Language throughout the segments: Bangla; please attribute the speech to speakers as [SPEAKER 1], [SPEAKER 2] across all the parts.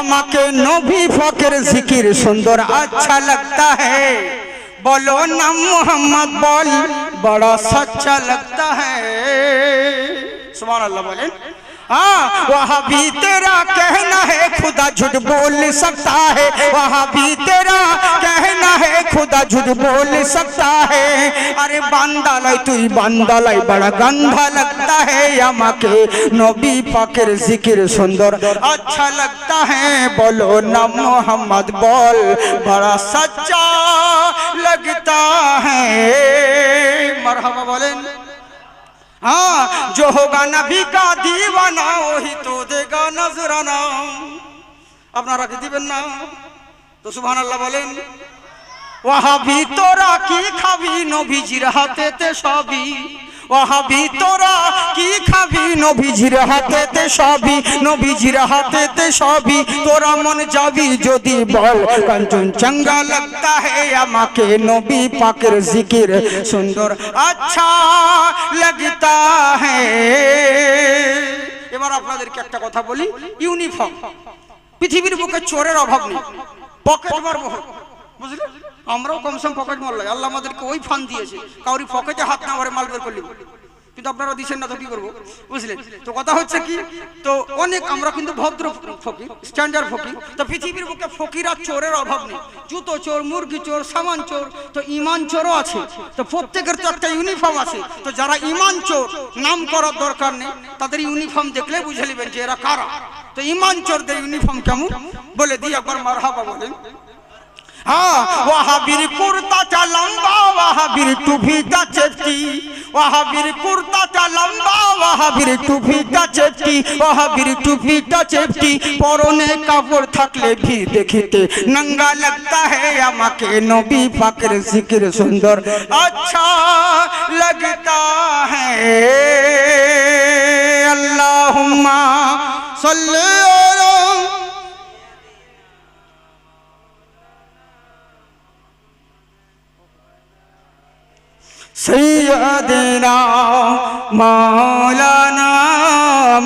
[SPEAKER 1] আমাকে নবী ফকের জিকির সুন্দর আচ্ছা লাগতা হ্যাঁ বলো না মোহাম্মদ বল, বড় সচ্চা লাগতা হ্যাঁ সুমান আল্লাহ বলেন। हाँ वहाँ भी तेरा कहना है खुदा झूठ बोल सकता है वहाँ भी तेरा कहना है खुदा झूठ बोल सकता है अरे बांदालाई তুই বান্দালাই বড় গন্ধা लगता है আমাকে নবী পাকের জিকির সুন্দর अच्छा लगता है बोलो ना मोहम्मद बोल बड़ा सच्चा लगता है मरहबा बोलें हाँ जो होगा नबी का दीवाना वही तो देगा नजराना আপনারা কি দিবেন না তো সুবহান আল্লাহ বলেন ওয়াহাবি তোরা কি খাবি নবীজির হাতেতে সবই ওয়াহাবি তোরা কি খাবি নবীজির হাতেতে সবই, নবীজির হাতেতে সবই। তোরা মন যাবি যদি বল, কাঞ্চন চঙ্গা লাগতা হে আমাকে নবী পাকের জিকির। সুন্দর আচ্ছা লাগতা হে। এবার আপনাদেরকে একটা কথা বলি, ইউনিফর্ম। পৃথিবীর বুকে চোরের অভাব নেই। পকেট মারবো বুঝলে? আমরাও কমসম পকেট মারলাই আল্লাহ আমাদেরকে ওই ফান দিয়েছে। কাউরি পকেটে হাত না মারে মাল বের করলি। কিন্তু আপনারা দিচ্ছেন না তো কি করব? বুঝলেন তো কথা হচ্ছে কি? তো অনেক আমরা কিন্তু ভদ্র ফকির স্ট্যান্ডার্ড ফকির তো পৃথিবীর বুকে ফকির আর চোরের অভাব নেই। জুতো চোর, মুরগি চোর, সামান চোর, তো ইমান চোরও আছে। তো প্রত্যেকের তো একটা ইউনিফর্ম আছে। তো যারা ইমান চোর, নাম করার দরকার নেই। তাদের ইউনিফর্ম দেখলে বুঝে নেবেন যে এরা কারা। তো ইমান চোরদের ইউনিফর্ম কেমন? বলে দিই একবার মারহাবা বলেন। हाँ वहाँ बीर कुर्ता चा लंबा वहाँ बीर टूफी का चेपटी वहाँ बीर कुर्ता चा लंबा वहाँ बीर टूफी का चेपटी वहाँ बीर टूफी का चेपटी পরনে কাপড় থাকলে ভি দেখিতে নঙ্গা लगता है আমাকে নবী পাকের জিকির সুন্দর अच्छा लगता है अल्लाहुम्मा सल्ली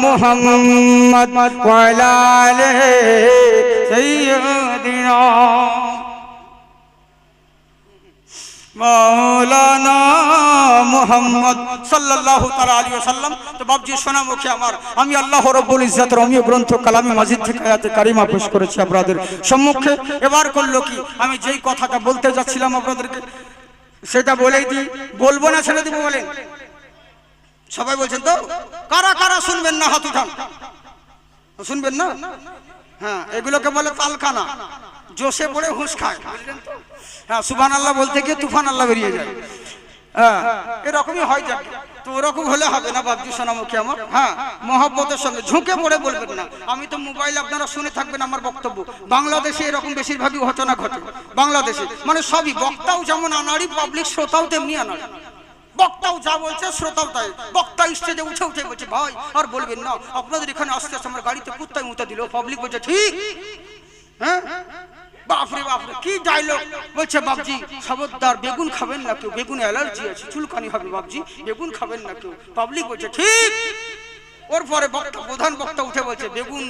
[SPEAKER 1] মোহাম্মদ ওয়ালালে মোহাম্মদ সাল্লাম তো বাবজি মুখে আমার। আমি আল্লাহ গ্রন্থ করেছি আপনাদের সম্মুখে। এবার করল কি? আমি যেই কথাটা বলতে যাচ্ছিলাম আপনাদেরকে সেটা বলেই বলব না ছেড়ে দিব বলে সবাই বলছেন তো, কারা কারা শুনবেন না হাত উঠান। শুনবেন না? হ্যাঁ এগুলোকে বলে তালখানা জোশে পড়ে হুঁশ খায় হ্যাঁ সুবান আল্লাহ বলতে গিয়ে তুফান আল্লাহ বেরিয়ে যায়। হ্যাঁ এরকমই হয় যাবে তো ওরকম হলে হবে না বাবজি সোনামুখী আমার। হ্যাঁ মহব্বতের সঙ্গে ঝুঁকে পড়ে বলবেন না। আমি তো মোবাইল আপনারা শুনে থাকবেন আমার বক্তব্য। বাংলাদেশে এরকম বেশিরভাগই ঘটনা ঘটে। বাংলাদেশে মানে সবই বক্তাও যেমন আনাড়ি পাবলিক শ্রোতাও তেমনি আনাড়ি। বক্তাও যা বলছে, শ্রোতাও তাই। বক্তা স্টেজে উঠে উঠে বলছে, ভাই, আর বলবেন না, আপনাদের এখানে আসতে আসতে আমার গাড়িতে কুত্তায় মুতে দিল। পাবলিক বলছে, ঠিক? হ্যাঁ? বাপরে বাপরে, কি ডায়লগ বলছে বাবজি খবরদার, বেগুন খাবেন না কেউ? বেগুন অ্যালার্জি আছে, চুলকানি হবে বাবজি বেগুন খাবেন না কেউ? পাবলিক বলছে, ঠিক। ওর পরে বক্তা, প্রধান বক্তা উঠে বলছে, বেগুন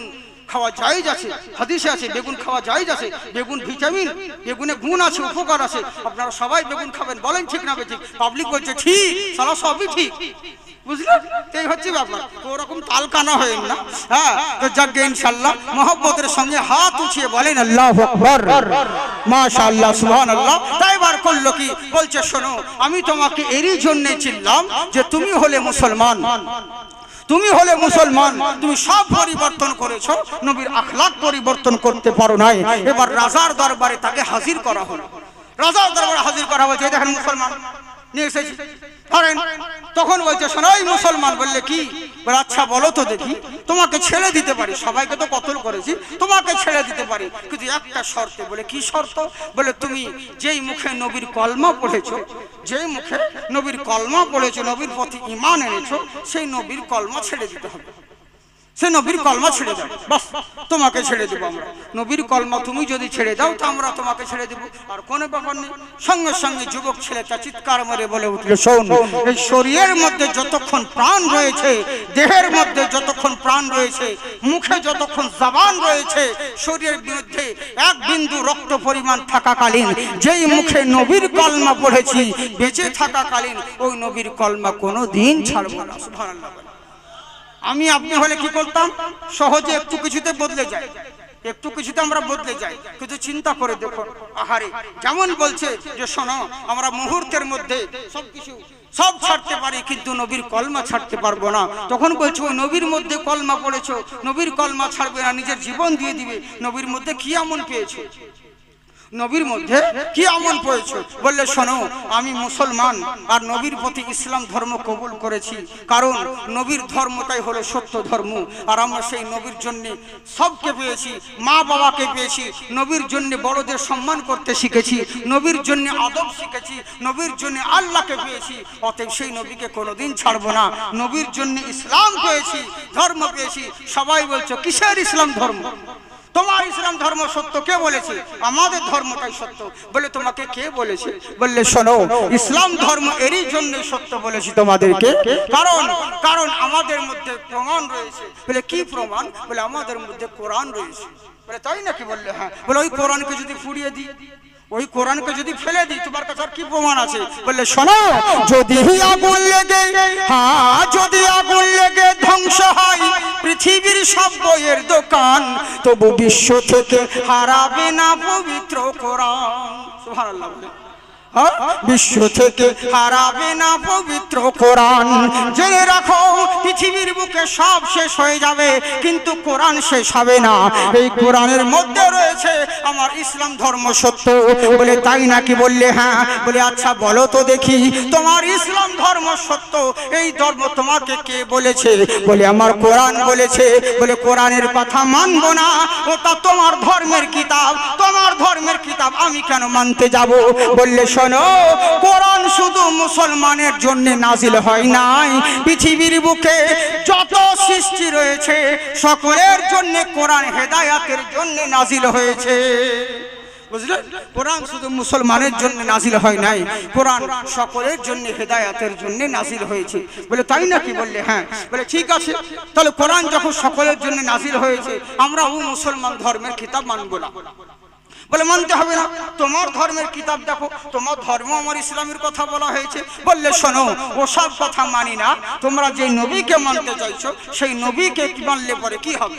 [SPEAKER 1] খাওয়া জায়েজ আছে, হাদিসে আছে, বেগুন খাওয়া জায়েজ আছে, বেগুন ভিটামিন বেগুনে গুণ আছে, উপকার আছে। আপনারা সবাই বেগুন খাবেন, বলেন ঠিক না ঠিক? পাবলিক বলছে, ঠিক সারা সবই ঠিক। হয়ে না? হ্যাঁ সঙ্গে হাত উঠিয়ে বলেন, আল্লাহ করল কি? বলছে, শোনো, আমি তোমাকে এরই জন্য চিনলাম যে তুমি হলে মুসলমান। তুমি হলে মুসলমান। তুমি সব পরিবর্তন করেছ। নবীর আখলাক পরিবর্তন করতে পারো নাই। এবার রাজার দরবারে তাকে হাজির করা হলো। রাজার দরবারে হাজির করা হয়েছে। দেখেন মুসলমান। নিয়ে এসেছি। ধরেন, তখন বলছে শোনাই মুসলমান বললে কি? আচ্ছা বলো তো দেখি, তোমাকে ছেড়ে দিতে পারি, সবাইকে তো কতল করেছি, তোমাকে ছেড়ে দিতে পারি, কিন্তু একটা শর্তে। বলে, কি শর্ত? বলে, তুমি যেই মুখে নবীর কলমা পড়েছো, যেই মুখে নবীর কলমা পড়েছো, নবীর পথে ইমান এনেছো, সেই নবীর কলমা ছেড়ে দিতে হবে। সে নবীর কলমা ছেড়ে দাও। বাস তোমাকে ছেড়ে দেবো আমরা। নবীর কলমা তুমি যদি ছেড়ে দাও তো আমরা তোমাকে ছেড়ে দেবো। আর কোনো ব্যাপার নেই। সঙ্গে সঙ্গে যুবক ছেলেটা চিৎকার মেরে বলে উঠল শোন এই শরীরের মধ্যে যতক্ষণ প্রাণ রয়েছে দেহের মধ্যে যতক্ষণ প্রাণ রয়েছে মুখে যতক্ষণ জবান রয়েছে শরীরের বিরুদ্ধে এক বিন্দু রক্ত পরিমাণ থাকাকালীন যেই মুখে নবীর কলমা পড়েছি বেঁচে থাকাকালীন ওই নবীর কলমা কোনো দিন ছাড়বো না। আমি আপনি হলে কি করতাম? সহজে একটু কিছুতে বদলে যায়। একটু কিছুতে আমরা বদলে যাই। কিন্তু চিন্তা করে দেখো। আহারে, যেমন বলছে যে শোনো, আমরা মুহূর্তের মধ্যে সবকিছু সব ছাড়তে পারি, কিন্তু নবীর কলমা ছাড়তে পারব না। তখন বলছো নবীর মধ্যে কলমা পড়েছো। নবীর কলমা ছাড়বে না, নিজের জীবন দিয়ে দিবে। নবীর মধ্যে কি এমন পেয়েছ? নবীর মধ্যে কি আমল পেয়েছ বললে, শোনো, আমি মুসলমান আর নবীর প্রতি ইসলাম ধর্ম কবুল করেছি। কারণ নবীর ধর্মটাই হলো সত্য ধর্ম। আর আমরা সেই নবীর জন্য সবকে পেয়েছি, মা বাবাকে পেয়েছি, নবীর জন্য বড়দের সম্মান করতে শিখেছি, নবীর জন্য আদব শিখেছি, নবীর জন্য আল্লাহকে পেয়েছি, অতএব সেই নবীকে কোনোদিন ছাড়বো না। নবীর জন্য ইসলাম পেয়েছি, ধর্ম পেয়েছি। সবাই বলছো, কিসের ইসলাম ধর্ম? তোমার ইসলাম ধর্ম সত্য, কে বলেছে? আমাদের ধর্মটাই সত্য। বলে তোমাকে কে বলেছে? বললে, শোনো, ইসলাম ধর্ম এরই জন্য সত্য বলেছি তোমাদেরকে। কারণ কারণ আমাদের মধ্যে প্রমাণ রয়েছে। বলে, কি প্রমাণ? বলে, আমাদের মধ্যে কোরআন রয়েছে। বলে, তাই নাকি বললে? হ্যাঁ। বলে, ওই কোরআনকে যদি পুড়িয়ে দিই? ওই কোরআনকে যদি ফেলে দিই, তোমার কাছে কি প্রমাণ আছে বললে, শোনো, যদি আগুন লেগে হ্যাঁ যদি আগুন লেগে ধ্বংস হয়, পৃথিবীর সব বইয়ের দোকান, তবু বিশ্ব থেকে হারাবে না পবিত্র কোরআন সুবহানাল্লাহ? বিশ্ব থেকে হারাবে না পবিত্র কোরআন। জেনে রাখো, পৃথিবীর বুকে সব শেষ হয়ে যাবে, কিন্তু কোরআন শেষ হবে না। এই কোরআনের মধ্যে রয়েছে আমার ইসলাম ধর্ম সত্য। বলে তাই নাকি বললে হ্যাঁ? বলে আচ্ছা বলো তো দেখি, তোমার ইসলাম ধর্ম সত্য? এই ধর্ম তোমাকে কে বলেছে? বলে, আমার কোরআন বলেছে। বলে, কোরআনের কথা মানবো না। ওটা তোমার ধর্মের কিতাব। তোমার ধর্মের কিতাব আমি কেন মানতে যাব? বললে শোনো কোরআন শুধু মুসলমানের জন্য নাজিল হয় নাই। পৃথিবীর বুকে যত সৃষ্টি রয়েছে, সকলের জন্য কোরআন হেদায়াতের জন্য নাজিল হয়েছে। শুধু মুসলমানের জন্য নাজিল হয় নাই সকলের জন্য হেদায়াতের জন্য নাজিল হয়েছে। বলে তাই বললে? হ্যাঁ। বলে ঠিক আছে, তাহলে যখন সকলের জন্য নাজিল হয়েছে আমরাও মুসলমান ধর্মের কিতাব মানবো না। বলে, মানতে হবে না। তোমার ধর্মের কিতাব দেখো। তোমার ধর্ম আমার ইসলামের কথা বলা হয়েছে। বললে, শোনো ও সব কথা মানি না। তোমরা যে নবীকে মানতে চাইছো, সেই নবীকে মানলে পরে কি হবে?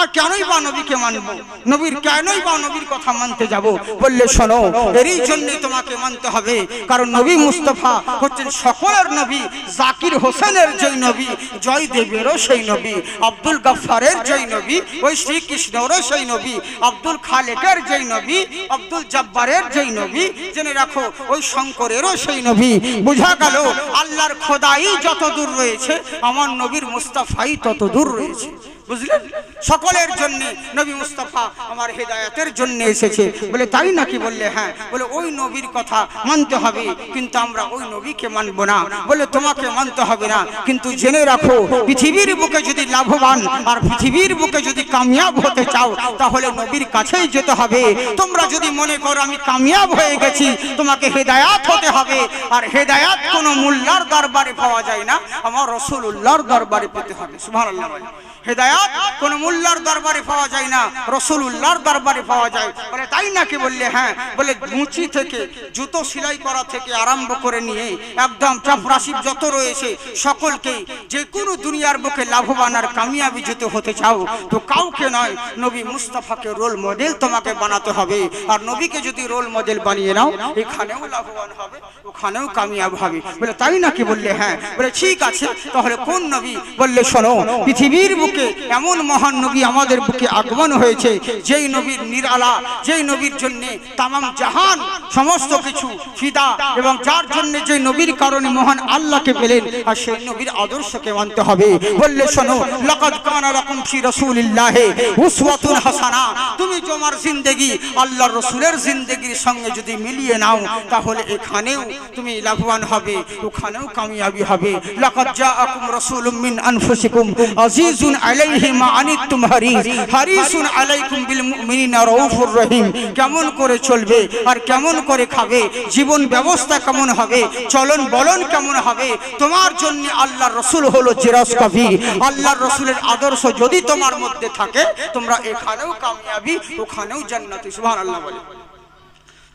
[SPEAKER 1] আর কেনই বা নবীকে মানবো? নবীর কেনই বা নবীর কথা মানতে যাব? বললে, শোনো, এরই জন্যই তোমাকে মানতে হবে। কারণ নবী মুস্তফা হচ্ছেন সকলের নবী, জাকির হোসেনের যেই নবী জয় দেবেরও সেই নবী, আব্দুল গাফারের যেই নবী, ওই শ্রীকৃষ্ণরও সেই নবী, আব্দুল খালেকের যেই নবী, আব্দুল জব্বারের যেই নবী, জেনে রাখো, ওই শঙ্করেরও সেই নবী। বোঝা গেল, আল্লাহর খোদাই যত দূর রয়েছে, আমার নবীর মুস্তাফাই তত দূর রয়েছে। বুঝলেন? সকলের জন্য নবী মুস্তাফা আমার হেদায়াতের জন্য এসেছে। বলে, তাই নাকি বললে? হ্যাঁ। বলে, ওই নবীর কথা মানতে হবে, কিন্তু আমরা ওই নবীকে মানবো না। বলে, তোমাকে মানতে হবে না। কিন্তু জেনে রাখো, পৃথিবীর বুকে যদি লাভবান আর পৃথিবীর বুকে যদি কামিয়াব হতে চাও, তাহলে নবীর কাছেই যেতে হবে। তোমরা যদি মনে করো, আমি কামিয়াব হয়ে গেছি, তোমাকে হেদায়াত হতে হবে। আর হেদায়াত কোনো মোল্লার দরবারে পাওয়া যায় না। আমার রসুল্লাহর দরবারে পেতে হবে। বলে। হেদায়াত কোন মোল্লার দরবারে পাওয়া যায় না রসুল্লাহর দরবারে পাওয়া যায়। বলে, তাই নাকি বললে? হ্যাঁ বলে, মুচি থেকে জুতো সেলাই করা থেকে আরম্ভ করে নিয়ে একদম চাপরাশি যত রয়েছে, সকলকেই যে কোনো দুনিয়ার বুকে লাভবান আর কামিয়াবি যেতে হতে চাও, তো কাউকে নয়, নবী মুস্তাফাকে রোল মডেল তোমাকে বানাতে হবে। আর নবীকে যদি রোল মডেল বানিয়ে নাও, এখানেও লাভবান হবে, ওখানেও কামিয়াব হবে। বলে, তাই নাকি বললে? হ্যাঁ। বলে, ঠিক আছে, তাহলে কোন নবী বললে, শোনো, পৃথিবীর বুকে এমন মহান নবী আমাদের বুকে আগমন হয়েছে, যেই নবীর নিরালা, যেই নবীর জন্য তামাম জাহান, সমস্ত কিছু ফিদা, এবং যার জন্য যে নবীর কারণে মহান আল্লাহকে পেলেন, আর সেই নবীর আদর্শকে মানতে হবে। বললে শোনো, লাকাদ কানা লাকুম ফি রাসূলিল্লাহি উসওয়াতুন হাসানা। তুমি তোমার জিন্দেগি, আল্লাহর রাসূলের জিন্দেগির সঙ্গে যদি মিলিয়ে নাও, তাহলে এখানেও তুমি লাভবান হবে, ওখানেও কামিয়াবি হবে। লাকাদ জাআকুম রাসূলুম মিন আনফুসিকুম, আজিজুন আলাইহি আলাইহি মা আনিতুম হারিস হারিসুন আলাইকুম বিল মুমিনিনা রাউফুর রহিম। কেমন করে চলবে আর কেমন করে খাবে? জীবন ব্যবস্থা কেমন হবে? চলন বলন কেমন হবে? তোমার জন্য আল্লাহর রসুল হলো জিরাস কাফি আল্লাহর রসুলের আদর্শ যদি তোমার মধ্যে থাকে, তোমরা এখানেও কামিয়াবি, ওখানেও জান্নাতি, সুবহানাল্লাহ বলে।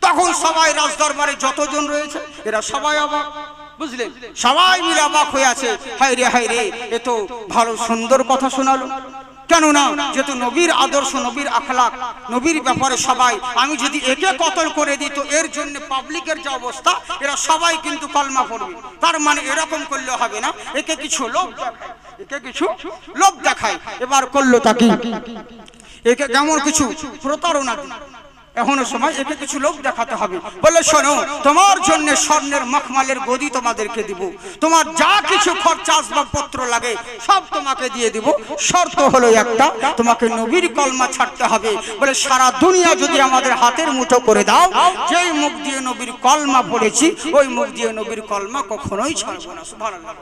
[SPEAKER 1] তখন সবাই রাজদরবারে যতজন রয়েছে, এরা সবাই অবাক। বুঝলেন সবাই মিলে অবাক হয়ে আছে। হাই রে হাই রে এ তো ভালো সুন্দর কথা শোনালো। কেননা যেহেতু নবীর আদর্শ নবীর আখলাক নবীর ব্যাপারে সবাই আমি যদি একে কতল করে দিই তো এর জন্য পাবলিকের যে অবস্থা এরা সবাই কিন্তু কলমা পড়বে। তার মানে এরকম করলে হবে না। একে কিছু লোভ দেখায়। একে কিছু লোভ দেখায়। এবার করল তাকে একে কেমন কিছু প্রতারণা এখনও সময় একে কিছু লোক দেখাতে হবে। বলে শোনো, তোমার জন্য স্বর্ণের মখমালের গদি তোমাদেরকে দিব। তোমার যা কিছু খরচা, আসবাবপত্র লাগে, সব তোমাকে দিয়ে দিব। শর্ত হলো একটা, তোমাকে নবীর কলমা ছাড়তে হবে। বলে, সারা দুনিয়া যদি আমাদের হাতের মুঠো করে দাও, যেই মুখ দিয়ে নবীর কলমা পড়েছি, ওই মুখ দিয়ে নবীর কলমা কখনোই ছাড়বো না। সুবহানাল্লাহ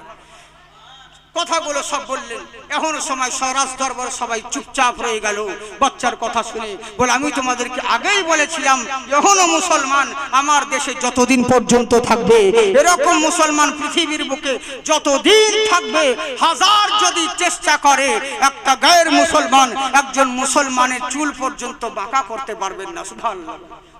[SPEAKER 1] কথাগুলো সব বললেন। এখনও সময় স্বরাজ দরবার সবাই চুপচাপ রয়ে গেল। বাচ্চার কথা শুনে বলে, আমি তোমাদেরকে আগেই বলেছিলাম, এখনও মুসলমান আমার দেশে যতদিন পর্যন্ত থাকবে, এরকম মুসলমান পৃথিবীর বুকে যতদিন থাকবে, হাজার যদি চেষ্টা করে, একটা গায়ের মুসলমান একজন মুসলমানের চুল পর্যন্ত বাঁকা করতে পারবেন না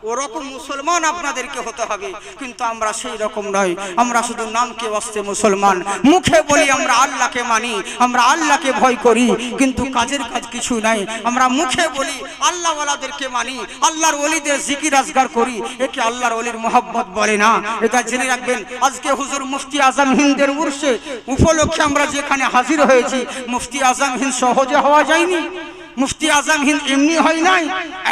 [SPEAKER 1] ওরকম মুসলমান আপনাদেরকে হতে হবে। কিন্তু আমরা সেই রকম নয়। আমরা শুধু নামকে বসতে মুসলমান। মুখে বলি আমরা আল্লাহকে মানি, আমরা আল্লাহকে ভয় করি, কিন্তু কাজের কাজ কিছু নাই। আমরা মুখে বলি আল্লাহওয়ালাদেরকে মানি, আল্লাহর ওলিদের জিকির আজগার করি। একে আল্লাহর ওলির মোহাব্বত বলে না। এটা জেনে রাখবেন, আজকে হুজুর মুফতি আজম হিন্দের উর্সে উপলক্ষে আমরা যেখানে হাজির হয়েছি, মুফতি আজম হিন্দ সহজে হওয়া যায়নি। মুফতি আজম হিন্দ এমনি হয় নাই,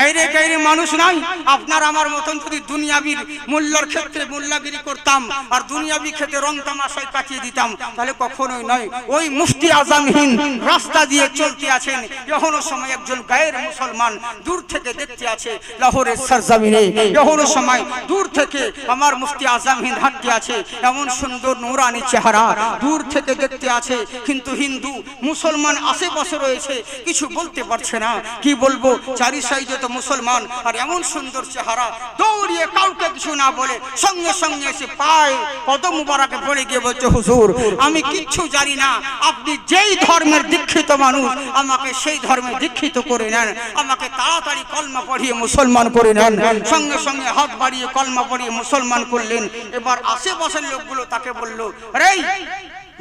[SPEAKER 1] আইরে গাইরে মানুষ নাই। আপনার আমার মতন যদি দুনিয়াবির মূল্যর ক্ষেত্রে মূল্যাগিরি করতাম আর দুনিয়াবি ক্ষেত্রে রং তামাশায় কাটিয়ে দিতাম, তাহলে কখনোই নয়। ওই মুফতি আজম হিন্দ রাস্তা দিয়ে চলতে আছেন, এখনও সময় একজন গায়ের মুসলমান দূর থেকে দেখতে আছে লাহোরের সরজমিনে। এখনও সময় দূর থেকে আমার মুফতি আজম হিন্দ হাঁটতে আছে, এমন সুন্দর নোরানি চেহারা দূর থেকে দেখতে আছে। কিন্তু হিন্দু, মুসলমান আশেপাশে রয়েছে, কিছু বলতে পারছে না। কি বলব? চারি সাইডে তো মুসলমান, আর এমন সুন্দর চেহারা। দৌড়িয়ে কাউকে কিছু না বলে সঙ্গে সঙ্গে এসে পায় কদম মুবারাকে পড়ে গিয়ে বলছে, হুজুর, আমি কিচ্ছু জানি না। আপনি যেই ধর্মের দীক্ষিত মানুষ, আমাকে সেই ধর্মে দীক্ষিত করে নেন। আমাকে তাড়াতাড়ি কলমা পড়িয়ে মুসলমান করে নেন। সঙ্গে সঙ্গে হাত বাড়িয়ে কলমা পড়িয়ে মুসলমান করলেন। এবার আশেপাশের লোকগুলো তাকে বলল, রে,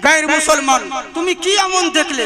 [SPEAKER 1] গায়ের মুসলমান, তুমি কি এমন দেখলে?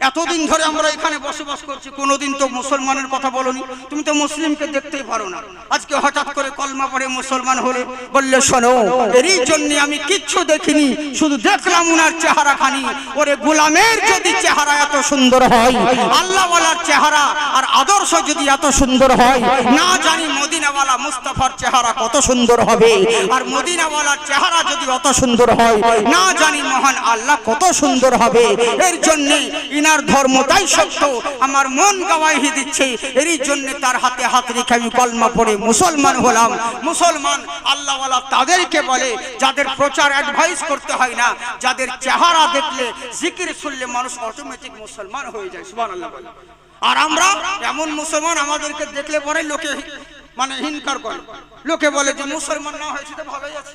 [SPEAKER 1] এতদিন ধরে আমরা এখানে বসবাস করছি, কোনোদিন তো মুসলমানের কথা বলনি। তুমি তো মুসলিমকে দেখতেই পারো না। আজকে হঠাৎ করে কলমা পড়ে মুসলমান হলে, বললে, শোনো, এরই জন্য আমি কিচ্ছু দেখিনি, শুধু দেখলাম উনার চেহারা খানি। ওরে গোলামের যদি চেহারা এত সুন্দর হয়, আল্লাহওয়ালার চেহারা আর আদর্শ যদি এত সুন্দর হয়, না জানি মদিনাওয়ালা মুস্তাফার চেহারা কত সুন্দর হবে। আর মদিনাওয়ালার চেহারা যদি অত সুন্দর হয়, না জানি মহান আল্লাহ কত সুন্দর হবে। এর জন্যে ইনার ধর্মটাই সত্য। আমার মন গাওয়াহি দিচ্ছে। এরই জন্য তার হাতে হাত রেখে আমি কলমা পড়ে মুসলমান হলাম। মুসলমান আল্লাহওয়ালা তাদেরকে বলে, যাদের প্রচার অ্যাডভাইস করতে হয় না, যাদের চেহারা দেখলে জিকির শুনলে মানুষ অটোমেটিক মুসলমান হয়ে যায়, সুবহানাল্লাহ বলে। আর আমরা এমন মুসলমান আমাদেরকে দেখলে পরে লোকে মানে হিনকার করে। লোকে বলে যে মুসলমান না হয়েছে তো ভালোই আছে।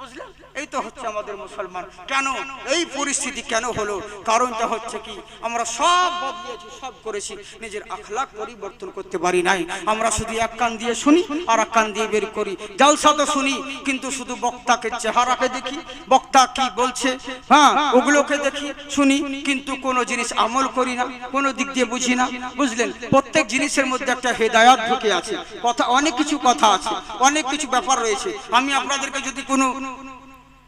[SPEAKER 1] বুঝলেন? এই তো হচ্ছে আমাদের মুসলমান। কেন? এই পরিস্থিতি কেন হলো? কারণটা হচ্ছে কি, আমরা সব বদলিয়েছি, সব করেছি, নিজের আখলাক পরিবর্তন করতে পারি নাই। আমরা শুধু এক কান দিয়ে শুনি, আর এক কান দিয়ে বের করি। জালসা তো শুনি, কিন্তু শুধু বক্তাকে চেহারাকে দেখি। বক্তা কি বলছে? হ্যাঁ ওগুলোকে দেখি, শুনি, কিন্তু কোনো জিনিস আমল করি না, কোনো দিক দিয়ে বুঝি না। বুঝলেন? প্রত্যেক জিনিসের মধ্যে একটা হেদায়াত ঢুকে আছে। কথা, অনেক কিছু কথা আছে, অনেক কিছু ব্যাপার রয়েছে। আমি আপনাদেরকে যদি কোনো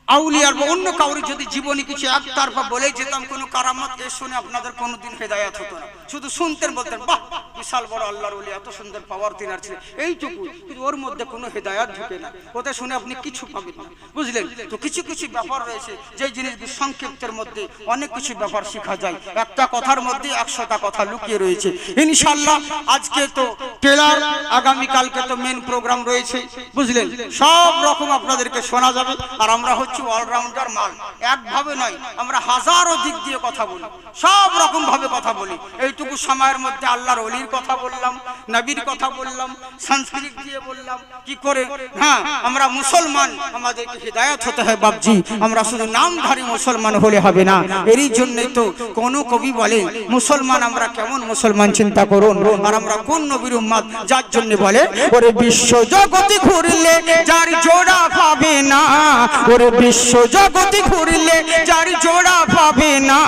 [SPEAKER 1] আউলিয়ার বা অন্য কাউরি যদি জীবনে কিছু একতরফা বলে যেতাম কোনো কারামত এ শুনে আপনাদের কোনোদিন হেদায়াত হতো না। শুধু শুনতেন বলতেন বাহ বিশাল বড় আল্লাহর ওলি এত সুন্দর পাওয়ার তিনার ছিলেন। এইটুকু কিন্তু ওর মধ্যে কোনো হেদায়াত ঢুকে না। ওতে শুনে আপনি কিছু পাবেন না। বুঝলেন? তো কিছু কিছু ব্যাপার রয়েছে যে জিনিসগুলো সংক্ষিপ্তের মধ্যে অনেক কিছু ব্যাপার শেখা যায়। একটা কথার মধ্যে একশোটা কথা লুকিয়ে রয়েছে। ইনশাল্লাহ আজকে তো টেলার আগামীকালকে তো মেন প্রোগ্রাম রয়েছে। বুঝলেন? সব রকম আপনাদেরকে শোনা যাবে। আর আমরা হচ্ছে হচ্ছে অলরাউন্ডার মাল একভাবে নয়, আমরা হাজারো দিক দিয়ে কথা বলি, সব রকম ভাবে কথা বলি। এইটুকু সময়ের মধ্যে আল্লাহর অলির কথা বললাম, নবীর কথা বললাম সংস্কৃত দিয়ে বললাম, কি করে? হ্যাঁ আমরা মুসলমান, আমাদেরকে হৃদায়ত হতে হয় বাবজি আমরা শুধু নামধারী মুসলমান হলে হবে না। এরই জন্যই তো কোন কবি বলে, মুসলমান আমরা কেমন মুসলমান, চিন্তা করুন। আর আমরা কোন নবীর উম্মাদ যার জন্য বলে, ওরে বিশ্ব জগতে ঘুরলে যার জোড়া পাবে না, ওরে বিশ্ব জগতে ঘুরলে যার জোড়া পাবে না,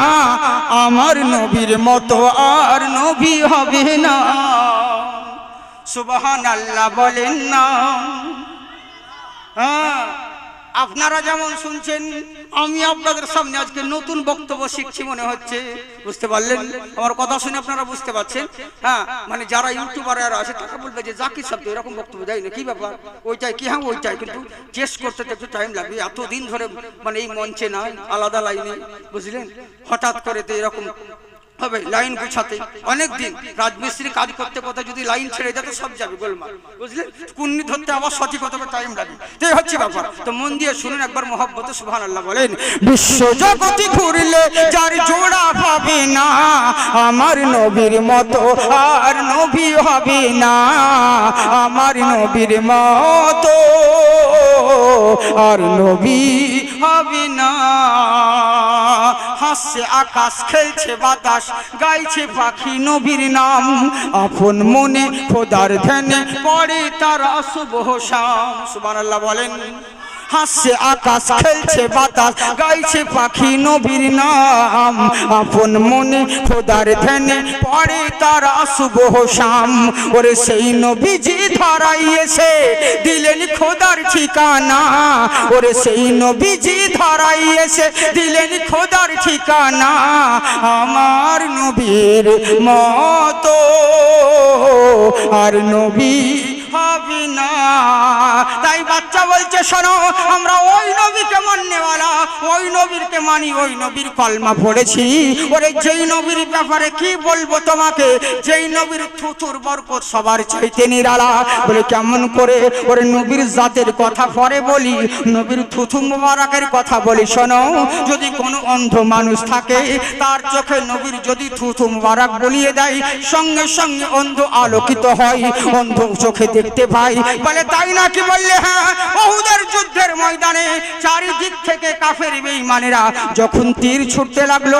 [SPEAKER 1] আমার নবীর মতো আর নবী হবে না। সুবহান আল্লাহ বলেন না। হ্যাঁ। আপনারা যেমন শুনছেন, আমি আপনাদের সামনে আজকে নতুন বক্তব্য শিখছি মনে হচ্ছে। বুঝতে পারলেন? আমার কথা শুনে আপনারা বুঝতে পারছেন? হ্যাঁ মানে যারা ইউটিউবার আছে, তারা বলবে যে জাকির তো এরকম বক্তব্য দেয় না, কি ব্যাপার? ওইটাই কি? হ্যাঁ ওইটাই, কিন্তু টেস্ট করতে তো একটু টাইম লাগবে। এতদিন ধরে মানে এই মঞ্চে না আলাদা লাইনে, বুঝলেন? হঠাৎ করে তো এরকম হবে লাইন গুছাতে। অনেক দিন রাজমিস্ত্রি কাজ করতে যদি লাইন ছেড়ে যেত সব যাবে গোলমাল। বুঝলে? কুন্নি ধরতে আবার সঠিকতা টাইম লাগে। তো এই হচ্ছে ব্যাপার। তো মন দিয়ে শুনুন একবার মহব্বত সুবহান আল্লাহ বলেন, বিশ্ব ঘুরলে যার জোড়া পাবে না, আমার নবীর মতো আর নবী হবে না, আমার নবীর মতো আর নবী হবে না। হাসছে, আকাশ খেলছে বাতাস গাইছে পাখি নবীর নাম। আপন মনে খোদার ধ্যানে পড়ে তারা শুভ শাম সুবহানাল্লাহ বলেন। হাসছে আকাশ, খেলছে বাতাস, গাইছে পাখি নবীর নাম। আপন মনে খোদার ধ্যানে পড়ে তারা শুভ শাম ওরে সেই নবীজি ধরাইয়েছে দিলেন খোদার ঠিকানা। ওরে সেই নবীজি ধরাইয়েছে দিলেন খোদার ঠিকানা। আমার নবীর মতো আর নবী হবে না। তাই বাচ্চা বলছে, শোনো আমরা ওই নবীকে মাননেওয়ালা ওই নবীরকে মানি, ওই নবীর কলমা পড়েছি। ওরে যেই নবীর ব্যাপারে কি বলব তোমাকে? যেই নবীর থুতুর বরকত সবার চাইতে নিরালা। বলে কেমন করে? ওরে নবীর জাতের কথা পরে বলি, নবীর থুথু মোবারকের কথা বলি। শোনো, যদি কোনো অন্ধ মানুষ থাকে, তার চোখে নবীর যদি থুথু মোবারক বলিয়ে দেয়, সঙ্গে সঙ্গে অন্ধ আলোকিত হয়, অন্ধ চোখে দেখতে পাই বলে তাই নাকি বললে হ্যাঁ বহুদের যুদ্ধের ময়দানে চারিদিক থেকে কাফের বেঈমানেরা যখন তীর ছুটতে লাগল,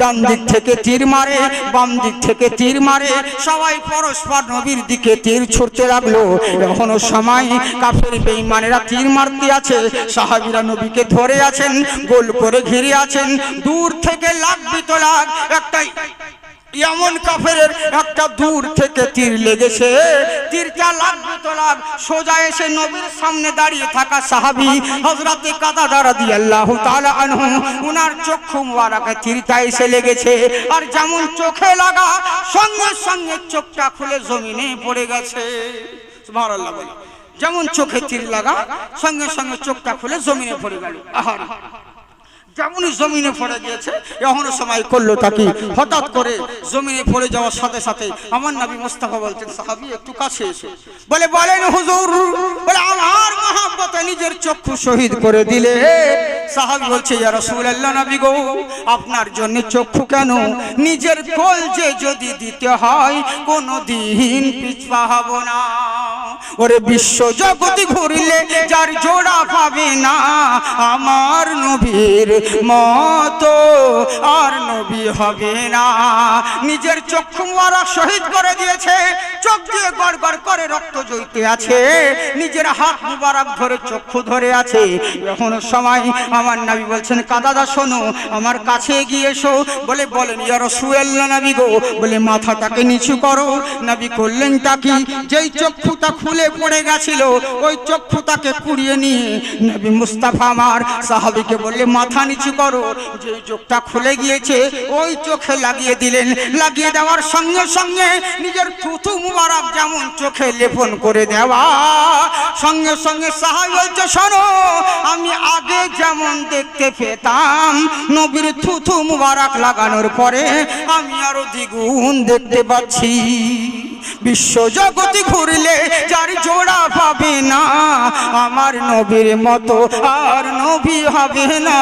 [SPEAKER 1] ডান দিক থেকে তীর মারে, বাম দিক থেকে তীর মারে, সবাই পরস্পর নবীর দিকে তীর ছুটতে লাগল। এখনও সময় কাফের বেঈমানেরা তীর মারতে আছে, সাহাবীরা নবীকে ধরে আছেন, গোল করে ঘিরে আছেন, দূর থেকে লাগবি তো লাগ একটাই এমন কাফের একটা দূর থেকে তীর লেগেছে। তীরটা লাগবে তো লাগ সোজা এসে নবীর সামনে দাঁড়িয়ে থাকা সাহাবি হজরতে কাদা দাঁড়া দিয়ে আল্লাহ তাআলা আনহু, উনার চক্ষু মুবারকে তীরটা এসে লেগেছে। আর যেমন চোখে লাগা, সঙ্গে সঙ্গে চোখটা খুলে জমিনে পড়ে গেছে। সুবহানাল্লাহ বলে। যেমন চোখে তীর লাগা, সঙ্গে সঙ্গে চোখটা খুলে জমিনে পড়ে গেল। আহার। যেমনই জমিনে পড়ে গিয়েছে এখনও সময় করল তাকে হঠাৎ করে জমিনে পড়ে যাওয়ার সাথে সাথে আমার নবী মোস্তফা বলছেন, সাহাবি, একটু কাছে এসে। বলে, বলেন হুজুর, বলে, আমার মহাব্বতে নিজের চক্ষু শহীদ করে দিলে। সাহাবি বলছে, ইয়া রাসূলুল্লাহ নবী গো, আপনার জন্য চক্ষু কেন? নিজের কোল যে যদি দিতে হয় কোনো দিন পিছপা হব না। ওরে বিশ্ব জগতে ঘুরলে যার জোড়া পাবে না, আমার নবীর মতো আর নবী হবে না। নিজের চক্ষু মারা শহীদ করে দিয়েছে। চোখ দিয়ে গড় করে রক্ত জইতে আছে। নিজের হাত মুবারক ধরে চক্ষু ধরে আছে। এখনও সময় আমার নাবি বলছেন কাদাদা শোনো, আমার কাছে গিয়ে এসো। বলে, বলেন, ইয়া রাসূলুল্লাহ নাবি গো। বলে, মাথাটাকে নিচু করো। নাবি করলেন তাকি যেই চক্ষুটা খুলে পড়ে গেছিল, ওই চক্ষুটাকে কুড়িয়ে নিয়ে নবী মুস্তাফা আমার সাহাবীকে বললে মাথা নিচু করো। যেই চোখটা খুলে গিয়েছে, ওই চোখে লাগিয়ে দিলেন। লাগিয়ে দেওয়ার সঙ্গে সঙ্গে নিজের থুথু মুবারক যেমন চোখে লেপন করে দেওয়া, সঙ্গে সঙ্গে সাহাবি বলছে, শোনো, আমি আগে যেমন দেখতে পেতাম নবীর থুথু মুবারক লাগানোর পরে, আমি আরও দ্বিগুণ দেখতে পাচ্ছি। বিশ্ব জগতে ঘুরলে যার জোড়া পাবে না, আমার নবীর মতো আর নবী হবে না।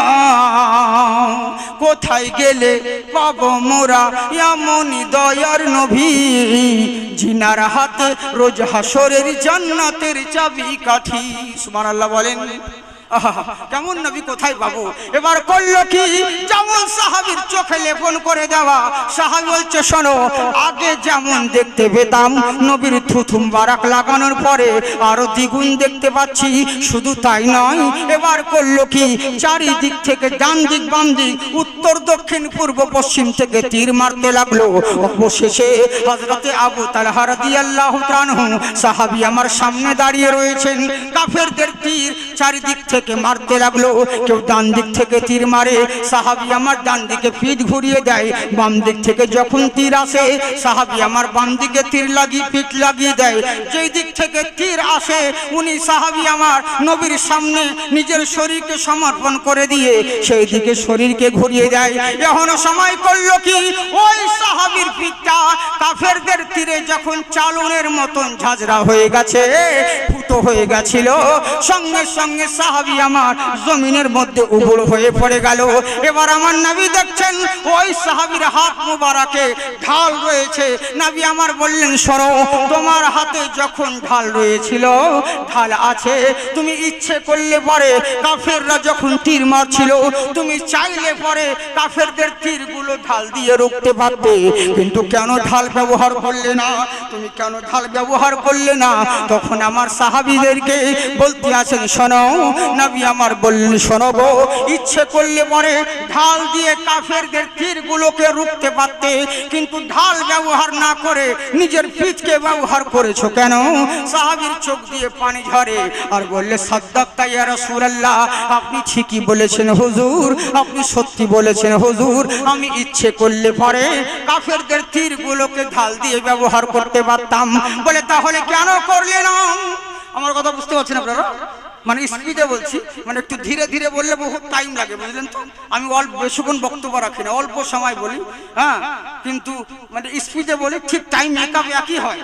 [SPEAKER 1] কোথায় গেলে পাবো মোরা? এমনই দয়ার নভী জিনার হাতে রোজ হাসরের জান্নাতের চাবি কাঠি। সুমান আল্লাহ বলেন। কেমন নবী কোথায় পাবো? এবার করল কি? যেমন সাহাবির চোখে লেপন করে দেওয়া। সাহাবি বলছে, শোনো, আগে যেমন দেখতে পেতাম, নবীর থুথুম বারাক লাগানোর পরে আরও দ্বিগুণ দেখতে পাচ্ছি, শুধু তাই নয়, এবার করল কি? চারিদিক থেকে ডান দিক বাম দিক উত্তর, দক্ষিণ, পূর্ব, পশ্চিম থেকে তীর মারতে লাগল। অবশেষে হজরতে আবু তালহা রাদিয়াল্লাহু তাআনহু সাহাবী আমার সামনে দাঁড়িয়ে রয়েছেন। কাফেরদের তীর চারিদিক থেকে মারতে লাগল। কেউ ডান দিক থেকে তীর মারে, সাহাবী আমার ডান দিকে পিঠ ঘুরিয়ে দেয়। বাম দিক থেকে যখন তীর আসে, সাহাবী আমার বাম দিকে তীর লাগিয়ে পিঠ লাগিয়ে দেয়। যেই দিক থেকে তীর আসে, উনি সাহাবী আমার নবীর সামনে নিজের শরীরকে সমর্পণ করে দিয়ে সেই দিকে শরীরকে ঘুরিয়ে দেয়। এখনও সময় করল কি? ওই সাহাবীর পিঠটা কাফেরদের তীরে যখন চালনের মতন ঝাঁঝরা হয়ে গেছে, ফুটো হয়ে গেছিল। সঙ্গে সঙ্গে সাহাবী আমার জমিনের মধ্যে উবুড় হয়ে পড়ে গেল। এবার আমার নবী দেখছেন, ওই সাহাবীর হাত মুবারাকে ঢাল রয়েছে। নবী আমার বললেন, সরো, তোমার হাতে যখন ঢাল রয়েছিল, ঢাল আছে, তুমি ইচ্ছে করলে পরে কাফেররা যখন তীর মারছিল, তুমি চাইলে পরে কাফেরদের তীরগুলো ঢাল দিয়ে রুখতে পারবে কিন্তু কেন ঢাল ব্যবহার করলে না? তুমি কেন ঢাল ব্যবহার করলে না? তখন আমার সাহাবিদেরকে বলতে আছেন শোনো নবী আমার বললেন, শোনো গো ইচ্ছে করলে পরে ঢাল দিয়ে কাফেরদের তীরগুলোকে রুখতে পারতে, কিন্তু ঢাল ব্যবহার না করে নিজের পিঠকে ব্যবহার করেছ কেন? সাহাবীর চোখ দিয়ে পানি ঝরে আর বললে সাদ্দাক্তা ইয়া রাসূলুল্লাহ, আপনি ঠিকই বলেছেন হুজুর, আপনি সত্যি বলেছেন হুজুর, আমি ইচ্ছে করলে পরে কাফেরদের তীরগুলোকে ঢাল দিয়ে ব্যবহার করতে পারতাম। বলে, তাহলে কেন করলে না? আমার কথা বুঝতে পারছেন আপনারা? মানে স্পিডে বলছি মানে একটু ধীরে ধীরে বললে বহুত টাইম লাগে, বুঝলেন তো? আমি অল্প বেশিক্ষণ বক্তব্য রাখি না, অল্প সময় বলি হ্যাঁ? কিন্তু মানে স্পিডে বলি ঠিক টাইম মেকআপ একই হয়।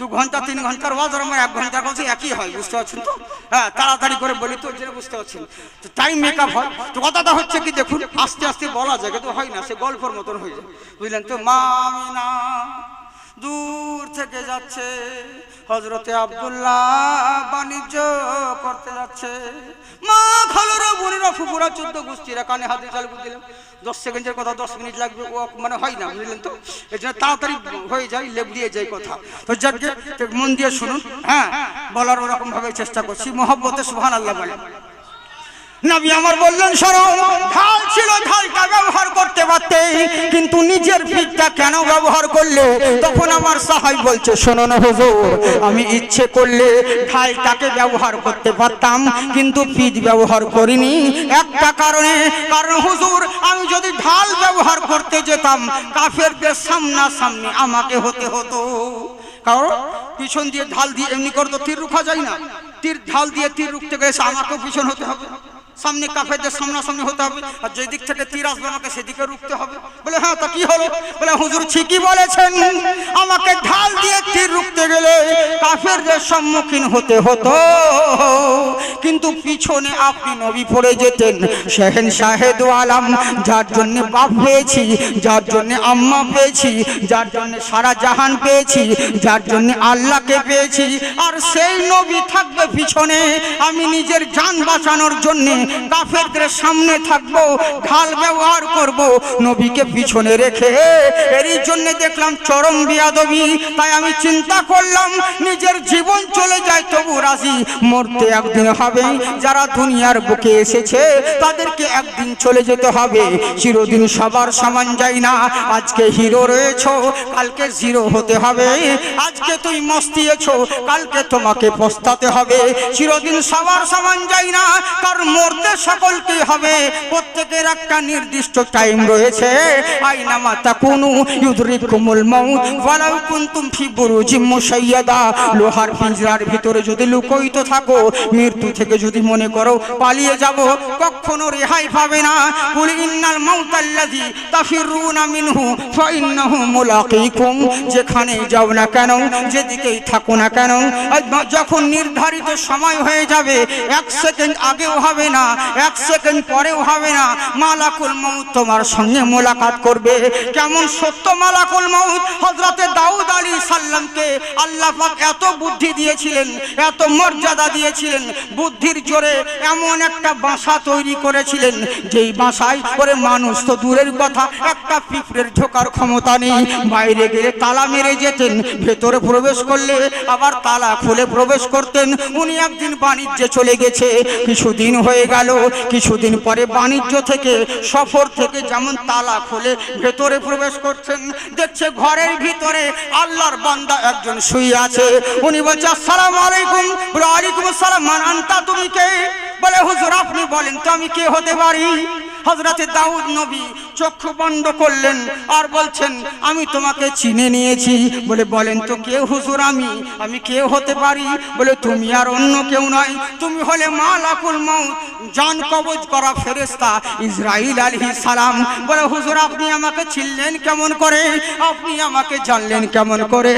[SPEAKER 1] দু ঘণ্টা, তিন ঘণ্টার ওয়াজ আর আমার এক ঘণ্টার বলছি একই হয়, বুঝতে পারছেন তো? হ্যাঁ তাড়াতাড়ি করে বলি তো, যেটা বুঝতে পারছেন। তো টাইম মেকআপ হয়। তো কথাটা হচ্ছে কি, দেখুন, আস্তে আস্তে বলা যায়, কিন্তু হয় না, সে গল্পের মতন হয়ে যায়, বুঝলেন তো? মামিনা দূর থেকে যাচ্ছে। হজরতে আব্দুল্লাহ বাণিজ্য করতে যাচ্ছে। মা খালুরা, বোনেরা ফুপুরা চোদ্দ গোষ্ঠীরা কানে হাতে চালু দিলাম দশ সেকেন্ডের কথা, দশ মিনিট লাগবে। ও মানে হয় না, বুঝলেন তো? এই জন্য তাড়াতাড়ি হয়ে যায়, লেপ দিয়ে যায় কথা। তো যাকে মন দিয়ে শুনুন। হ্যাঁ বলার ওরকম ভাবে চেষ্টা করছি। মহব্বতে সুহান আল্লাহ বলে। নবী আমার বললেন শোনো ঢাল ছিল, ঢালটা ব্যবহার করতে পারতে, কিন্তু নিজের পিঠটা কেন ব্যবহার করলে? তখন আমার সাহাই বলছে, শোনো না হুজুর, আমি ইচ্ছে করলে ঢালটাকে ব্যবহার করতে পারতাম, কিন্তু পিঠ ব্যবহার করিনি। একটা কারণে, কারণ হুজুর, আমি যদি ঢাল ব্যবহার করতে যেতাম, কাফেরদের সামনা সামনি আমাকে হতে হতো। কারণ পিছন দিয়ে ঢাল দিয়ে এমনি করে তো তীর রুখা যায় না। তীর, ঢাল দিয়ে তীর রুখতে গেলে আমাকেও পিছন হতে হবে। সামনে কাফেরদের সামনাসামনি হতে হবে, আর যেদিক থেকে তীর আসবে আমাকে সেদিকে রুখতে হবে। বলে হ্যাঁ তা কি হলো? বলে, হুজুর ঠিকই বলেছেন, আমাকে ঢাল দিয়ে তীর রুখতে গেলে কাফেরদের সম্মুখীন হতে হতো। কিন্তু পিছনে আপনি নবী পড়ে যেতেন। শাহেন শাহেদ আলাম, যার জন্য বাপ পেয়েছি যার জন্য আম্মা পেয়েছি যার জন্য সারা জাহান পেয়েছি, যার জন্য আল্লাহকে পেয়েছি। আর সেই নবী থাকবে পিছনে, আমি নিজের জান বাঁচানোর জন্য কাফেরদের সামনে থাকব, ঢাল ব্যবহার করব, নবীকে পিছনে রেখে। এরই জন্য দেখলাম চরম বিয়াদবি, তাই আমি চিন্তা করলাম, নিজের জীবন চলে যায় তবু রাজি, মরতে একদিন হবে। হবে। যারা দুনিয়ার বুকে এসেছে, তাদেরকে একদিন চলে যেতে হবে। চিরদিন সবার সমান যায় না। আজকে হিরো রয়েছ, কালকে জিরো হতে হবে। আজকে তুই মস্তিয়েছ কালকে তোমাকে পস্তাতে হবে। চিরদিন সবার সমান যায় না কারণ মরতে সকলকে হবে। প্রত্যেকের একটা নির্দিষ্ট টাইম রয়েছে। আইনামা তাকুনু ইউদরিকুমুল মাউত, ওয়ালাউ কুনতুম ফি বুরুজিম মুশাইয়াদা। লোহার পিঞ্জরার ভিতরে যদি লুকোইতে থাকো, মৃত্যু থেকে যদি মনে করো পালিয়ে যাব, কখনো রেহাই পাবে না। কুল ইন্নাল মাউতাল্লাযী তাফিরুনা মিনহু, ফাইন্নাহু মুলাকীকুম। যেখানে যাও না কেন, যেদিকেই থাকো না কেন যখন নির্ধারিত সময় হয়ে যাবে, এক সেকেন্ড আগেও হবে না, এক সেকেন্ড পরেও হবে না, মালাকুল মৌত তোমার সঙ্গে মোলাকাত করবে। কেমন সত্য মালাকুল মৌত হজরতে দাউদ আলী সাল্লামকে আল্লাহ পাক এত বুদ্ধি দিয়েছিলেন, এত মর্যাদা দিয়েছিলেন বুদ্ধির জোরে এমন একটা বাসা তৈরি করেছিলেন, যেই বাসায় করে মানুষ তো দূরের কথা, একটা পিঁপড়ের ঢোকার ক্ষমতা নেই। বাইরে গেলে তালা মেরে যেতেন, ভেতরে প্রবেশ করলে আবার তালা খুলে প্রবেশ করতেন। উনি একদিন বাণিজ্যে চলে গেছে। কিছুদিন হয়ে গেল, কিছুদিন পরে বাণিজ্য থেকে, সফর থেকে যেমন তালা খুলে ভেতরে প্রবেশ করছেন, দেখছে ঘরের ভিতরে আল্লাহর বান্দা একজন শুয়ে আছে। উনি বলছে, আসসালামু আলাইকুম ওয়ালাইকুম আসসালাম আনতা তুমি বলে হুজুর আপনি বলেন তো আমি কে হতে পারি? হজরতে দাউদ নবী চক্ষু বন্ধ করলেন আর বলছেন, আমি তোমাকে চিনে নিয়েছি। বলে, বলেন তো কে হুজুর আমি? আমি কে হতে পারি? বলে, তুমি আর অন্য কেউ নয়। তুমি হলে মালাকুল মৌত জান কবজ করা ফেরেস্তা ইসরাইল আলহি সালাম। বলে, হুজুর, আপনি আমাকে চিনলেন কেমন করে? আপনি আমাকে জানলেন কেমন করে?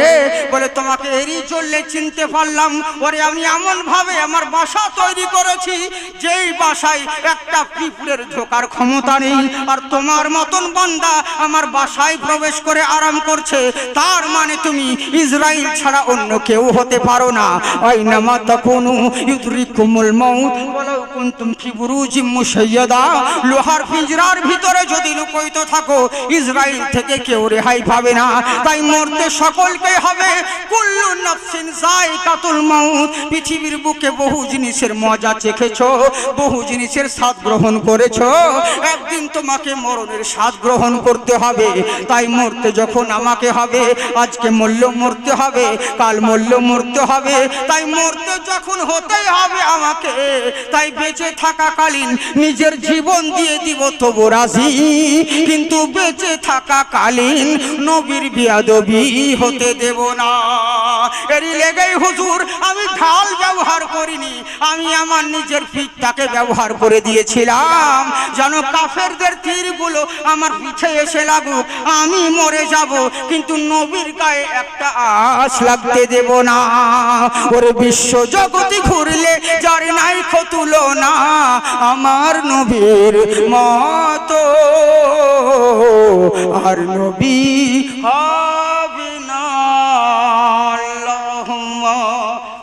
[SPEAKER 1] বলে, তোমাকে এরই চললে চিনতে পারলাম। ওরে, আমি এমন ভাবে আমার বাসা তৈরি করেছি, যেই বাসায় একটা পিঁপড়ের ঢোকার ক্ষমতা নেই। আর তোমার মতন বান্দা আমার বাসায় প্রবেশ করে আরাম করছে। তার মানে তুমি ইসরাইল ছাড়া অন্য কেউ হতে পারো না। আইনামা তাকুনু ইউদরিকুমুল মাউত। ওয়ালাউ কুনতুম ফি বুরুজিম মুশাইয়াদা। লোহার পিঞ্জরার ভিতরে যদি থাকো ইসরাইল থেকে কেউ রেহাই পাবে না। তাই মরতে সকলকে হবে। কুল্লু নাফসিন যায়কাতুল মাউত। পৃথিবীর বুকে বহু জিনিসের মজা চেখেছো বহু জিনিসের স্বাদ গ্রহণ করেছ। একদিন তোমাকে মরণের স্বাদ গ্রহণ করতে হবে। তাই মরতে যখন আমাকে হবে, আজকে মূল্য মরতে হবে, কাল মূল্য মরতে হবে। তাই মরতে যখন হতেই হবে আমাকে, তাই বেঁচে থাকাকালীন নিজের জীবন দিয়ে দিব, তবু রাজি। কিন্তু বেঁচে থাকাকালীন নবীর বিয়াদবি হতে দেব না। এরই লেগেই হুজুর, আমি ঢাল ব্যবহার করিনি, আমি আমার নিজের ফিটটাকে ব্যবহার করে দিয়েছিলাম। যেন কাফেরদের তীরগুলো আমার পিছে এসে লাগুক, আমি মরে যাব, কিন্তু নবীর গায়ে একটা আশ লাগতে দেব না। ওরে বিশ্ব জগতি ঘুরলে যার নাই খতুলো না আমার নবীর মতো। আর নবী হবে